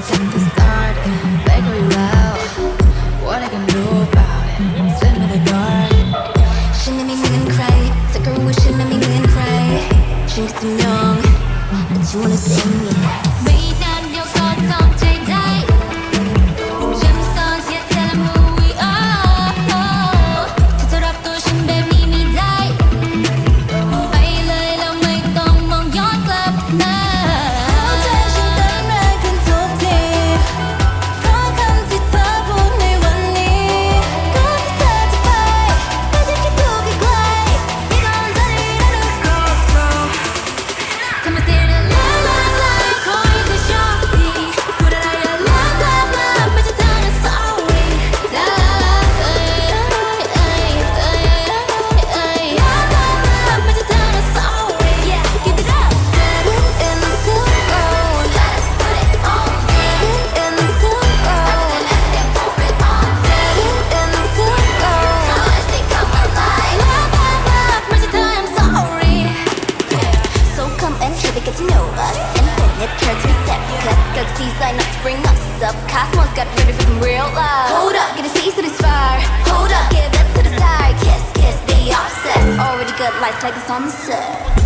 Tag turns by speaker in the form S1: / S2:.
S1: wrong the start. You out. What I can do about it? Send me
S2: me cry. Took with she made cry. Young, but you wanna sing it.
S1: 매일 your 여섯 on.
S2: designed not to bring us up. Cosmos got ready for some real love. Hold up, gonna see to this fire. Hold up, give it to the side. Kiss, kiss, the offset. Already good lights like it's on the set.